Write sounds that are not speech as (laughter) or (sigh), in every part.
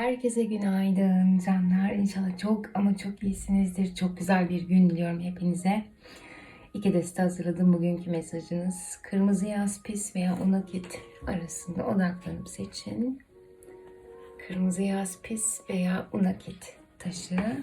Herkese günaydın canlar. İnşallah çok ama çok iyisinizdir. Çok güzel bir gün diliyorum hepinize. İki deste hazırladım bugünkü mesajınız. Kırmızı yaz pis veya unakit arasında odaklanıp seçin. Kırmızı yaz pis veya unakit taşı.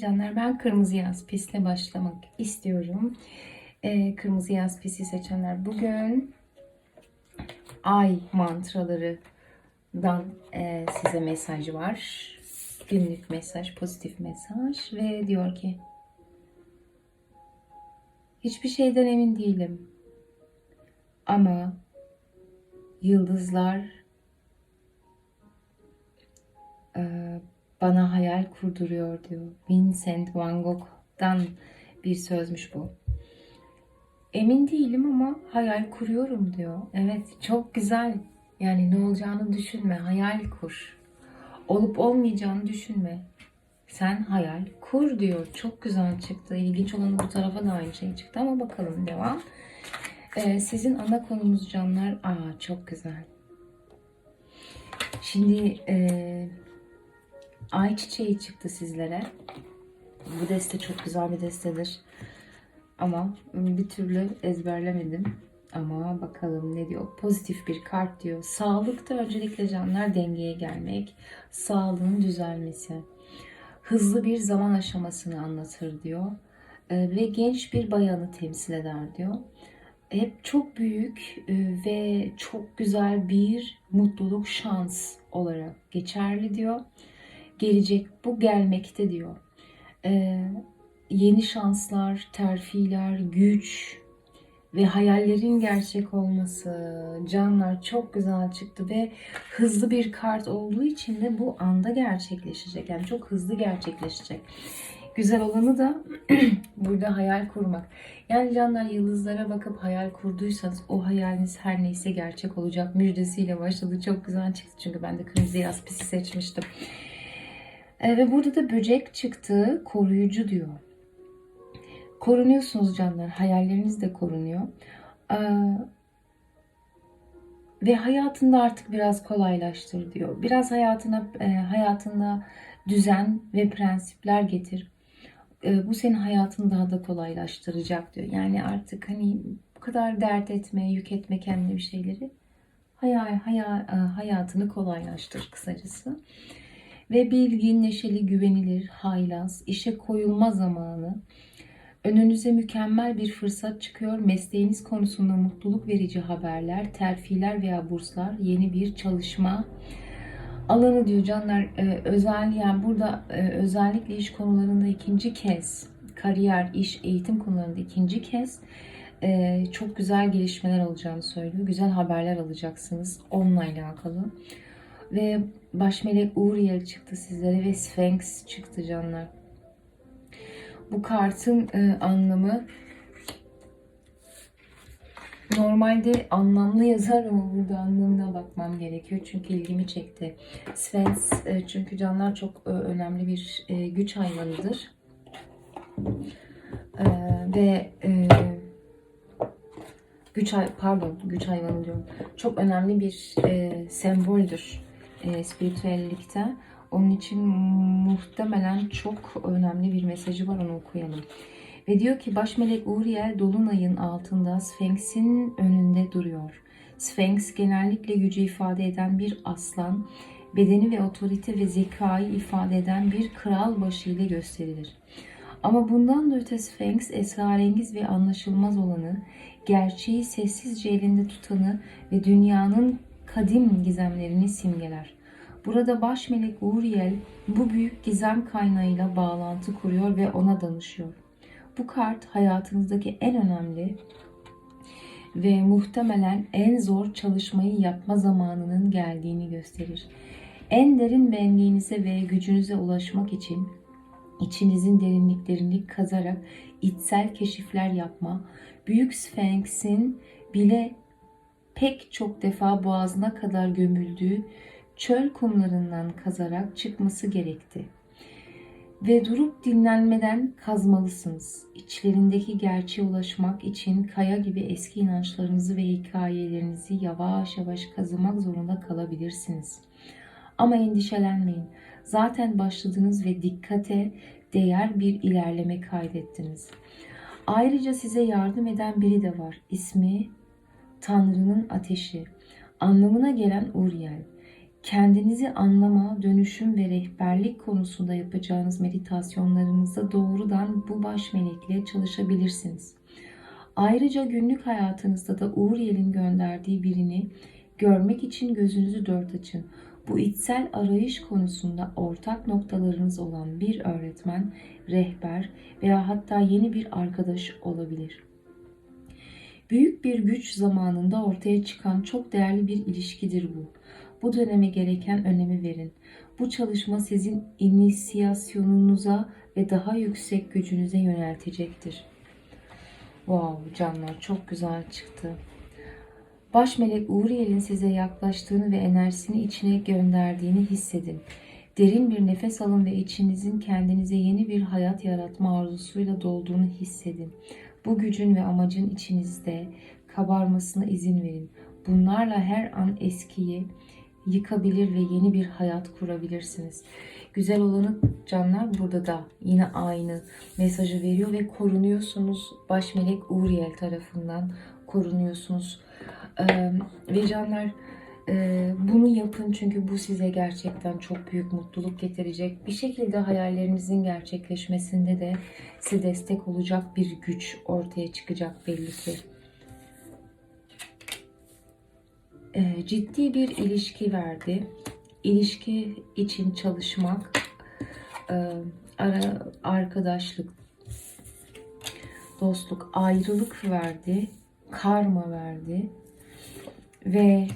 Canlar ben kırmızı yaz pisle başlamak istiyorum. Ee, kırmızı yaz pisi seçenler bugün ay mantralarından e, size mesaj var. Günlük mesaj, pozitif mesaj ve diyor ki hiçbir şeyden emin değilim. Ama yıldızlar e, bana hayal kurduruyor diyor. Vincent van Gogh'dan bir sözmüş bu. Emin değilim ama hayal kuruyorum diyor. Evet çok güzel. Yani ne olacağını düşünme, hayal kur. Olup olmayacağını düşünme. Sen hayal kur diyor. Çok güzel çıktı. İlginç olanı bu tarafa da aynı şey çıktı ama bakalım devam. Ee, sizin ana konumuz canlar. Aa çok güzel. Şimdi eee ay çiçeği çıktı sizlere. Bu deste çok güzel bir destedir. Ama bir türlü ezberlemedim. Ama bakalım ne diyor. Pozitif bir kart diyor. Sağlıkta öncelikle canlar dengeye gelmek. Sağlığın düzelmesi. Hızlı bir zaman aşamasını anlatır diyor. Ee, ve genç bir bayanı temsil eder diyor. Hep çok büyük e, ve çok güzel bir mutluluk şans olarak geçerli diyor gelecek, bu gelmekte diyor. Ee, yeni şanslar, terfiler, güç ve hayallerin gerçek olması, canlar çok güzel çıktı ve hızlı bir kart olduğu için de bu anda gerçekleşecek. Yani çok hızlı gerçekleşecek. Güzel olanı da (clears throat) burada hayal kurmak. Yani canlar yıldızlara bakıp hayal kurduysanız o hayaliniz her neyse gerçek olacak müjdesiyle başladı. Çok güzel çıktı çünkü ben de kırmızı yaz pisi seçmiştim. E, ve burada da böcek çıktı, koruyucu diyor. Korunuyorsunuz canlar, hayalleriniz de korunuyor. E, ve hayatında artık biraz kolaylaştır diyor. Biraz hayatına e, hayatında düzen ve prensipler getir. E, bu senin hayatını daha da kolaylaştıracak diyor. Yani artık hani bu kadar dert etme, yük etme kendine bir şeyleri. Hayal, hayal, hayatını kolaylaştır kısacası ve bilgin, neşeli, güvenilir, haylaz, işe koyulma zamanı. Önünüze mükemmel bir fırsat çıkıyor. Mesleğiniz konusunda mutluluk verici haberler, terfiler veya burslar, yeni bir çalışma alanı diyor canlar. Ee, özel yani burada e, özellikle iş konularında ikinci kez kariyer, iş, eğitim konularında ikinci kez e, çok güzel gelişmeler olacağını söylüyor. Güzel haberler alacaksınız onunla alakalı. Ve baş melek Uriel çıktı sizlere ve Sphinx çıktı canlar. Bu kartın e, anlamı normalde anlamlı yazar ama burada anlamına bakmam gerekiyor. Çünkü ilgimi çekti. Sphinx e, çünkü canlar çok e, önemli bir e, güç hayvanıdır. E, ve e, güç pardon güç hayvanı diyorum. Çok önemli bir e, semboldür e, spiritüellikte. Onun için muhtemelen çok önemli bir mesajı var onu okuyalım. Ve diyor ki baş melek Uriel dolunayın altında Sphinx'in önünde duruyor. Sphinx genellikle gücü ifade eden bir aslan, bedeni ve otorite ve zekayı ifade eden bir kral başı ile gösterilir. Ama bundan da öte Sphinx esrarengiz ve anlaşılmaz olanı, gerçeği sessizce elinde tutanı ve dünyanın kadim gizemlerini simgeler. Burada baş melek Uriel bu büyük gizem kaynağıyla bağlantı kuruyor ve ona danışıyor. Bu kart hayatınızdaki en önemli ve muhtemelen en zor çalışmayı yapma zamanının geldiğini gösterir. En derin benliğinize ve gücünüze ulaşmak için içinizin derinliklerini kazarak içsel keşifler yapma, Büyük Sphinx'in bile pek çok defa boğazına kadar gömüldüğü çöl kumlarından kazarak çıkması gerekti. Ve durup dinlenmeden kazmalısınız. İçlerindeki gerçeğe ulaşmak için kaya gibi eski inançlarınızı ve hikayelerinizi yavaş yavaş kazımak zorunda kalabilirsiniz. Ama endişelenmeyin. Zaten başladınız ve dikkate değer bir ilerleme kaydettiniz. Ayrıca size yardım eden biri de var. İsmi Tanrı'nın ateşi. Anlamına gelen Uriel. Kendinizi anlama, dönüşüm ve rehberlik konusunda yapacağınız meditasyonlarınızda doğrudan bu baş melekle çalışabilirsiniz. Ayrıca günlük hayatınızda da Uriel'in gönderdiği birini görmek için gözünüzü dört açın. Bu içsel arayış konusunda ortak noktalarınız olan bir öğretmen, rehber veya hatta yeni bir arkadaş olabilir. Büyük bir güç zamanında ortaya çıkan çok değerli bir ilişkidir bu. Bu döneme gereken önemi verin. Bu çalışma sizin inisiyasyonunuza ve daha yüksek gücünüze yöneltecektir. Wow canlar çok güzel çıktı. Baş melek Uriel'in size yaklaştığını ve enerjisini içine gönderdiğini hissedin. Derin bir nefes alın ve içinizin kendinize yeni bir hayat yaratma arzusuyla dolduğunu hissedin. Bu gücün ve amacın içinizde kabarmasına izin verin. Bunlarla her an eskiyi yıkabilir ve yeni bir hayat kurabilirsiniz. Güzel olanı canlar burada da yine aynı mesajı veriyor ve korunuyorsunuz. Baş melek Uriel tarafından korunuyorsunuz. Ee, ve canlar bunu yapın çünkü bu size gerçekten çok büyük mutluluk getirecek. Bir şekilde hayallerinizin gerçekleşmesinde de size destek olacak bir güç ortaya çıkacak belli ki. Ee, ciddi bir ilişki verdi. İlişki için çalışmak, e, ara, arkadaşlık, dostluk, ayrılık verdi, karma verdi ve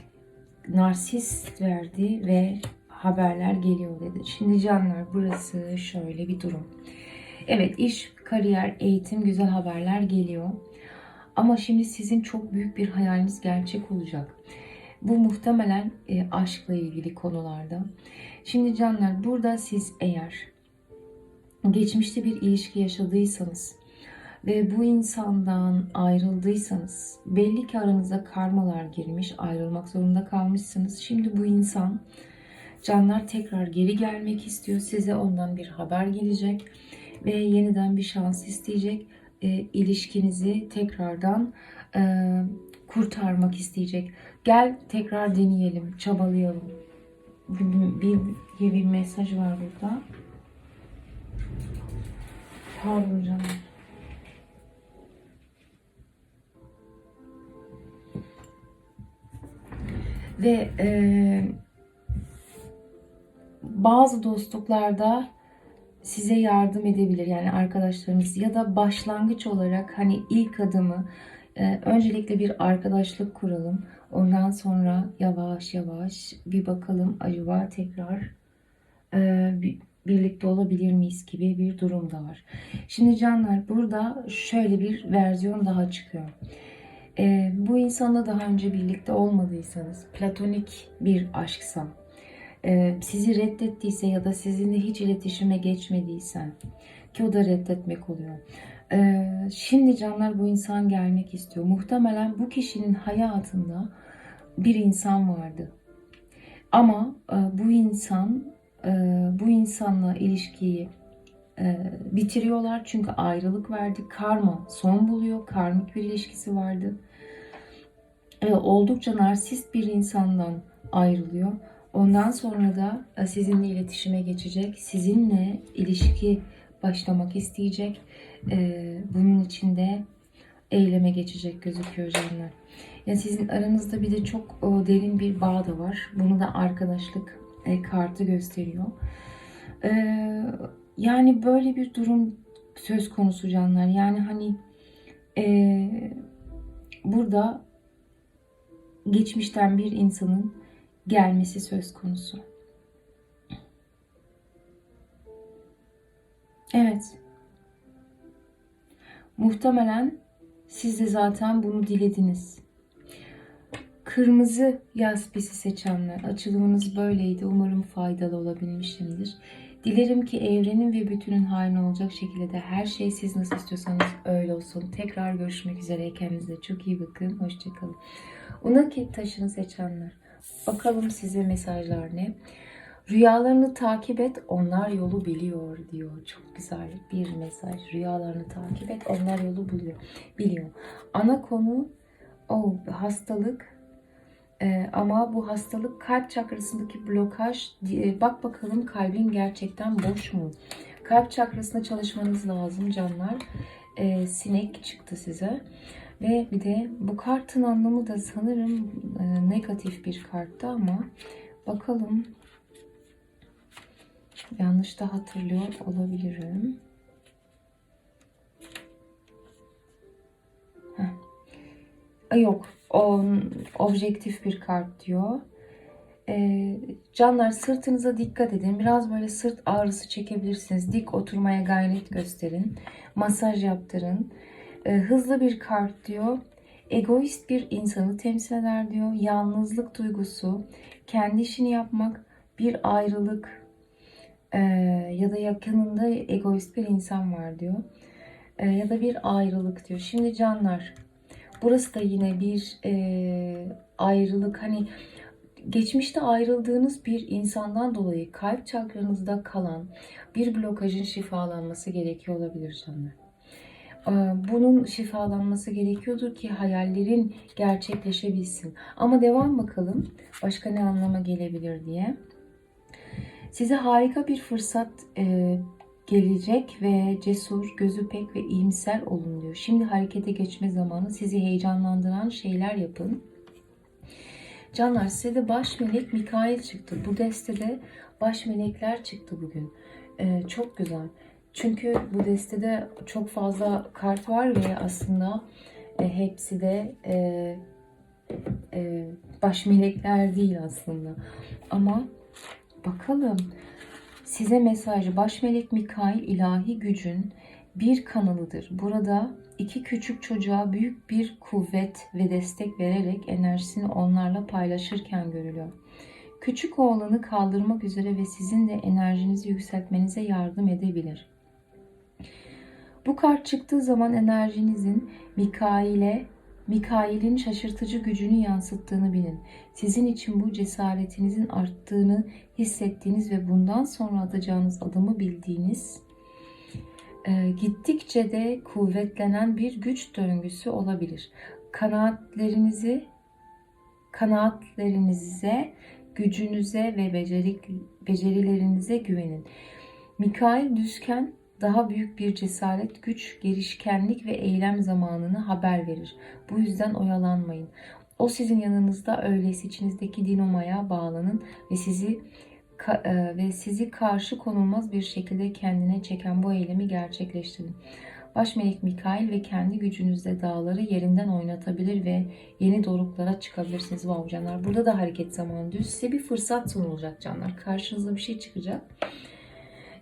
narsist verdi ve haberler geliyor dedi. Şimdi canlar burası şöyle bir durum. Evet iş, kariyer, eğitim, güzel haberler geliyor. Ama şimdi sizin çok büyük bir hayaliniz gerçek olacak. Bu muhtemelen e, aşkla ilgili konularda. Şimdi canlar burada siz eğer geçmişte bir ilişki yaşadıysanız ve bu insandan ayrıldıysanız belli ki aranıza karmalar girmiş, ayrılmak zorunda kalmışsınız. Şimdi bu insan canlar tekrar geri gelmek istiyor. Size ondan bir haber gelecek ve yeniden bir şans isteyecek. E, ilişkinizi tekrardan e, kurtarmak isteyecek. Gel tekrar deneyelim, çabalayalım. Bir, bir, bir, mesaj var burada. Pardon canım. Ve e, bazı dostluklarda size yardım edebilir yani arkadaşlarınız ya da başlangıç olarak hani ilk adımı e, öncelikle bir arkadaşlık kuralım. Ondan sonra yavaş yavaş bir bakalım acaba tekrar e, bir, birlikte olabilir miyiz gibi bir durum da var. Şimdi canlar burada şöyle bir versiyon daha çıkıyor. E, bu insanla daha önce birlikte olmadıysanız, platonik bir aşksa, e, sizi reddettiyse ya da sizinle hiç iletişime geçmediyse, ki o da reddetmek oluyor. E, şimdi canlar bu insan gelmek istiyor. Muhtemelen bu kişinin hayatında bir insan vardı. Ama e, bu insan, e, bu insanla ilişkiyi bitiriyorlar çünkü ayrılık verdi. Karma son buluyor. Karmik bir ilişkisi vardı. Ve oldukça narsist bir insandan ayrılıyor. Ondan sonra da e, sizinle iletişime geçecek. Sizinle ilişki başlamak isteyecek. E, bunun için de eyleme geçecek gözüküyor canlar. Yani sizin aranızda bir de çok derin bir bağ da var. Bunu da arkadaşlık e, kartı gösteriyor. Ee, yani böyle bir durum söz konusu canlar. Yani hani e, burada geçmişten bir insanın gelmesi söz konusu. Evet. Muhtemelen siz de zaten bunu dilediniz. Kırmızı yaspisi seçenler. Açılımınız böyleydi. Umarım faydalı olabilmişimdir. Dilerim ki evrenin ve bütünün hayrına olacak şekilde de her şey siz nasıl istiyorsanız öyle olsun. Tekrar görüşmek üzere. Kendinize çok iyi bakın. Hoşçakalın. Unakit taşını seçenler. Bakalım size mesajlar ne? Rüyalarını takip et, onlar yolu biliyor diyor. Çok güzel bir mesaj. Rüyalarını takip et, onlar yolu buluyor, biliyor. Ana konu o hastalık Ee, ama bu hastalık kalp çakrasındaki blokaj. Ee, bak bakalım kalbin gerçekten boş mu? Kalp çakrasında çalışmanız lazım canlar. Ee, sinek çıktı size. Ve bir de bu kartın anlamı da sanırım e, negatif bir karttı ama bakalım Yanlış da hatırlıyor olabilirim. Heh. Yok, objektif bir kart diyor. Ee, canlar sırtınıza dikkat edin. Biraz böyle sırt ağrısı çekebilirsiniz. Dik oturmaya gayret gösterin. Masaj yaptırın. Ee, hızlı bir kart diyor. Egoist bir insanı temsil eder diyor. Yalnızlık duygusu, kendi işini yapmak, bir ayrılık, ee, ya da yakınında egoist bir insan var diyor. Ee, ya da bir ayrılık diyor. Şimdi canlar burası da yine bir e, ayrılık. Hani geçmişte ayrıldığınız bir insandan dolayı kalp çakranızda kalan bir blokajın şifalanması gerekiyor olabilir canlar. Ee, Bunun şifalanması gerekiyordur ki hayallerin gerçekleşebilsin. Ama devam bakalım başka ne anlama gelebilir diye. Size harika bir fırsat e, gelecek ve cesur, gözü pek ve iyimser olun diyor. Şimdi harekete geçme zamanı. Sizi heyecanlandıran şeyler yapın. Canlar size de baş melek Mikail çıktı. Bu destede baş melekler çıktı bugün. E, çok güzel. Çünkü bu destede çok fazla kart var ve aslında e, hepsi de e, e, baş melekler değil aslında. Ama Bakalım size mesajı baş melek Mikail ilahi gücün bir kanalıdır. Burada iki küçük çocuğa büyük bir kuvvet ve destek vererek enerjisini onlarla paylaşırken görülüyor. Küçük oğlanı kaldırmak üzere ve sizin de enerjinizi yükseltmenize yardım edebilir. Bu kart çıktığı zaman enerjinizin Mikail'e Mikail'in şaşırtıcı gücünü yansıttığını bilin. Sizin için bu cesaretinizin arttığını hissettiğiniz ve bundan sonra atacağınız adımı bildiğiniz, e, gittikçe de kuvvetlenen bir güç döngüsü olabilir. Kanaatlerinizi, kanaatlerinize, gücünüze ve becerik, becerilerinize güvenin. Mikail düzken daha büyük bir cesaret, güç, gelişkenlik ve eylem zamanını haber verir. Bu yüzden oyalanmayın. O sizin yanınızda öyleyse içinizdeki dinamaya bağlanın ve sizi e, ve sizi karşı konulmaz bir şekilde kendine çeken bu eylemi gerçekleştirin. Baş melek Mikail ve kendi gücünüzle dağları yerinden oynatabilir ve yeni doruklara çıkabilirsiniz. Wow canlar. Burada da hareket zamanı diyor. Size bir fırsat sunulacak canlar. Karşınıza bir şey çıkacak.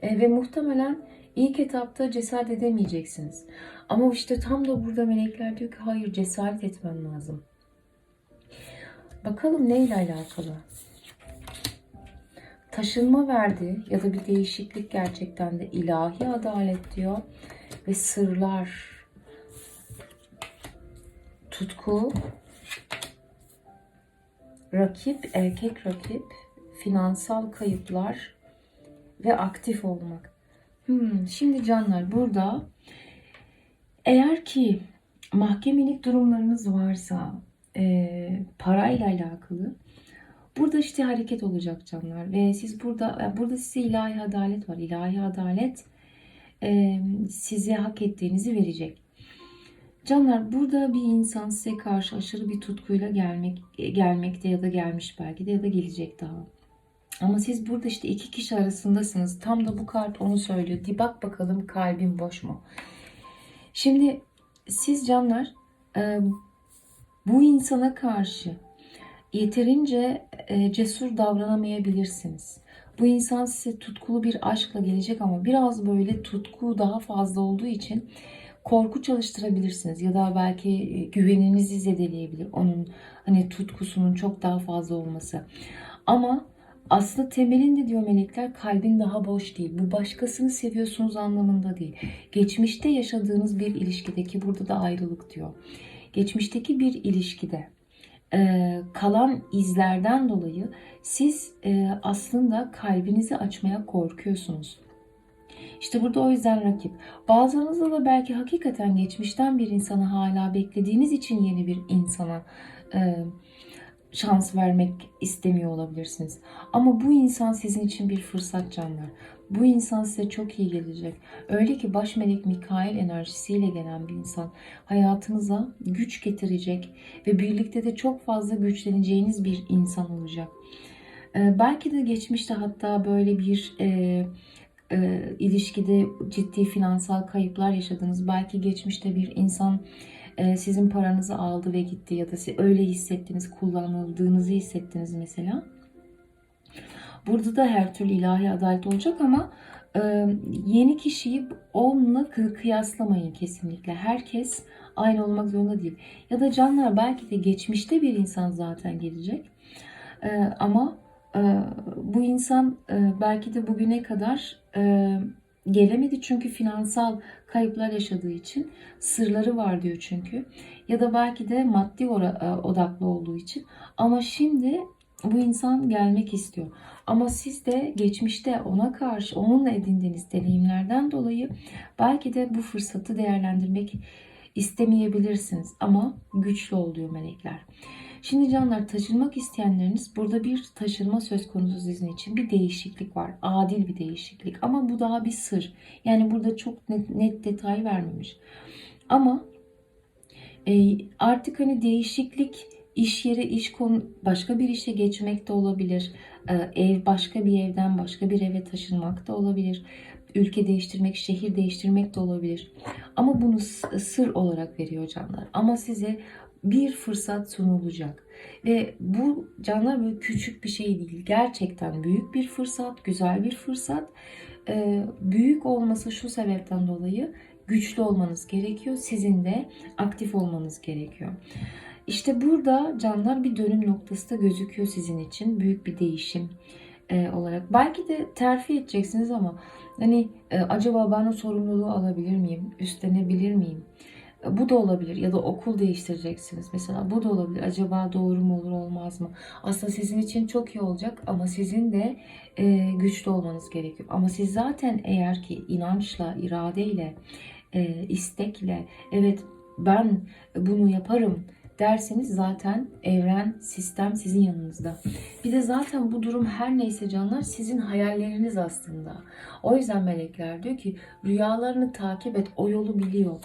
E, ve muhtemelen İlk etapta cesaret edemeyeceksiniz. Ama işte tam da burada melekler diyor ki hayır cesaret etmen lazım. Bakalım neyle alakalı? Taşınma verdi ya da bir değişiklik gerçekten de ilahi adalet diyor. Ve sırlar, tutku, rakip, erkek rakip, finansal kayıplar ve aktif olmak. Hmm, şimdi canlar burada eğer ki mahkemelik durumlarınız varsa e, parayla alakalı burada işte hareket olacak canlar ve siz burada burada size ilahi adalet var. İlahi adalet e, size hak ettiğinizi verecek. Canlar burada bir insan size karşı aşırı bir tutkuyla gelmek gelmekte ya da gelmiş belki de ya da gelecek daha. Ama siz burada işte iki kişi arasındasınız. Tam da bu kart onu söylüyor. Di bak bakalım kalbin boş mu? Şimdi siz canlar e, bu insana karşı yeterince e, cesur davranamayabilirsiniz. Bu insan size tutkulu bir aşkla gelecek ama biraz böyle tutku daha fazla olduğu için korku çalıştırabilirsiniz ya da belki e, güveninizi zedeleyebilir onun hani tutkusunun çok daha fazla olması. Ama aslında temelinde diyor melekler kalbin daha boş değil. Bu başkasını seviyorsunuz anlamında değil. Geçmişte yaşadığınız bir ilişkideki burada da ayrılık diyor. Geçmişteki bir ilişkide e, kalan izlerden dolayı siz e, aslında kalbinizi açmaya korkuyorsunuz. İşte burada o yüzden rakip. Bazılarınızda da belki hakikaten geçmişten bir insanı hala beklediğiniz için yeni bir insana e, şans vermek istemiyor olabilirsiniz. Ama bu insan sizin için bir fırsat canlar. Bu insan size çok iyi gelecek. Öyle ki baş melek Mikail enerjisiyle gelen bir insan hayatınıza güç getirecek ve birlikte de çok fazla güçleneceğiniz bir insan olacak. Ee, belki de geçmişte hatta böyle bir e, e, ilişkide ciddi finansal kayıplar yaşadınız. Belki geçmişte bir insan sizin paranızı aldı ve gitti ya da siz öyle hissettiniz, kullanıldığınızı hissettiniz mesela. Burada da her türlü ilahi adalet olacak ama e, yeni kişiyi onunla kıyaslamayın kesinlikle. Herkes aynı olmak zorunda değil. Ya da canlar belki de geçmişte bir insan zaten gelecek. E, ama e, bu insan e, belki de bugüne kadar e, gelemedi çünkü finansal kayıplar yaşadığı için sırları var diyor çünkü. Ya da belki de maddi odaklı olduğu için. Ama şimdi bu insan gelmek istiyor. Ama siz de geçmişte ona karşı onunla edindiğiniz deneyimlerden dolayı belki de bu fırsatı değerlendirmek istemeyebilirsiniz. Ama güçlü oluyor melekler. Şimdi canlar taşınmak isteyenleriniz burada bir taşınma söz konusu sizin için bir değişiklik var. Adil bir değişiklik ama bu daha bir sır. Yani burada çok net, net detay vermemiş. Ama e, artık hani değişiklik iş yeri, iş konu başka bir işe geçmek de olabilir. E, ev başka bir evden başka bir eve taşınmak da olabilir. Ülke değiştirmek, şehir değiştirmek de olabilir. Ama bunu sır olarak veriyor canlar. Ama size bir fırsat sunulacak. Ve bu canlar böyle küçük bir şey değil. Gerçekten büyük bir fırsat, güzel bir fırsat. Ee, büyük olması şu sebepten dolayı güçlü olmanız gerekiyor. Sizin de aktif olmanız gerekiyor. İşte burada canlar bir dönüm noktası da gözüküyor sizin için. Büyük bir değişim e, olarak. Belki de terfi edeceksiniz ama hani e, acaba ben o sorumluluğu alabilir miyim? Üstlenebilir miyim? Bu da olabilir ya da okul değiştireceksiniz mesela bu da olabilir. Acaba doğru mu olur olmaz mı? Aslında sizin için çok iyi olacak ama sizin de e, güçlü olmanız gerekiyor. Ama siz zaten eğer ki inançla, iradeyle, e, istekle evet ben bunu yaparım derseniz zaten evren, sistem sizin yanınızda. Bir de zaten bu durum her neyse canlar sizin hayalleriniz aslında. O yüzden melekler diyor ki rüyalarını takip et o yolu biliyor.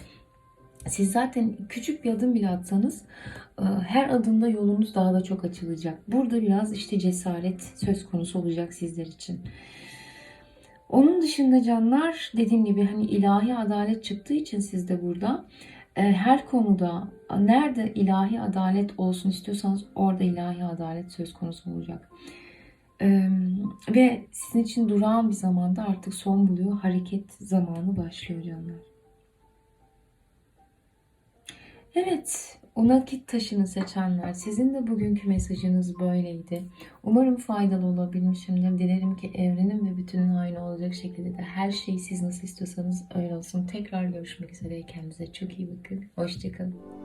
Siz zaten küçük bir adım bile atsanız e, her adımda yolunuz daha da çok açılacak. Burada biraz işte cesaret söz konusu olacak sizler için. Onun dışında canlar dediğim gibi hani ilahi adalet çıktığı için siz de burada e, her konuda nerede ilahi adalet olsun istiyorsanız orada ilahi adalet söz konusu olacak. E, ve sizin için durağan bir zamanda artık son buluyor. Hareket zamanı başlıyor canlar. Evet, o nakit taşını seçenler, sizin de bugünkü mesajınız böyleydi. Umarım faydalı olabilmişimdir. Dilerim ki evrenin ve bütünün aynı olacak şekilde de her şey siz nasıl istiyorsanız öyle olsun. Tekrar görüşmek üzere. Kendinize çok iyi bakın. Hoşçakalın.